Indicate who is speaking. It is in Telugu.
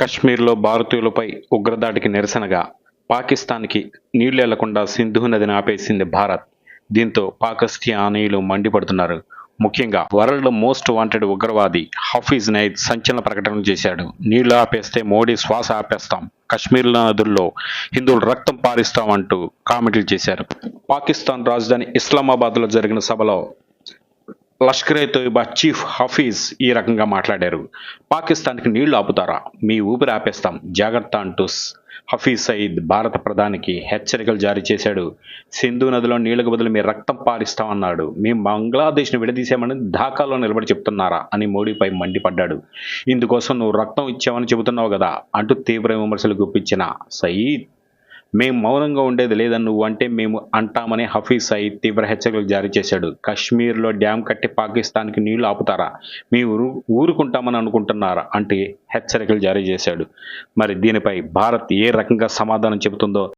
Speaker 1: కశ్మీర్లో భారతీయులపై ఉగ్రదాడికి నిరసనగా పాకిస్తాన్కి నీళ్ళెళ్ళకుండా సింధు నదిని ఆపేసింది భారత్. దీంతో పాకిస్తానీయులు మండిపడుతున్నారు. ముఖ్యంగా వరల్డ్ మోస్ట్ వాంటెడ్ ఉగ్రవాది హఫీజ్ నైద్ సంచలన ప్రకటన చేశాడు. నీళ్ళు ఆపేస్తే మోడీ శ్వాస ఆపేస్తాం కశ్మీర్ నదుల్లో హిందువులు రక్తం పారిస్తామంటూ కామెంట్లు చేశారు. పాకిస్తాన్ రాజధాని ఇస్లామాబాద్లో జరిగిన సభలో లష్కరే తోయిబా చీఫ్ హఫీజ్ ఈ రకంగా మాట్లాడారు. పాకిస్తాన్కి నీళ్ళు ఆపుతారా? మీ ఊపిరి ఆపేస్తాం. జాగ్రత్త అంటూ హఫీజ్ సయీద్ భారత ప్రధానికి హెచ్చరికలు జారీ చేశాడు. సింధు నదిలో నీళ్ళకు బదులు మీ రక్తం పారిస్తామన్నాడు. మేము బంగ్లాదేశ్ను విడదీసామని ఢాకాలో నిలబడి చెప్తున్నారా? అని మోడీపై మండిపడ్డాడు. ఇందుకోసం నువ్వు రక్తం ఇచ్చావని చెబుతున్నావు కదా? అంటూ తీవ్ర విమర్శలు గుప్పించిన సయీద్ మేము మౌనంగా ఉండేది లేదని నువ్వు అంటే మేము అంటామని హఫీజ్ సయీద్ తీవ్ర హెచ్చరికలు జారీ చేశాడు. కశ్మీర్లో డ్యామ్ కట్టి పాకిస్తాన్కి నీళ్ళు ఆపుతారా? మీ ఊరు ఊరుకుంటామని అనుకుంటున్నారా? అంటే హెచ్చరికలు జారీ చేశాడు. మరి దీనిపై భారత్ ఏ రకంగా సమాధానం చెబుతుందో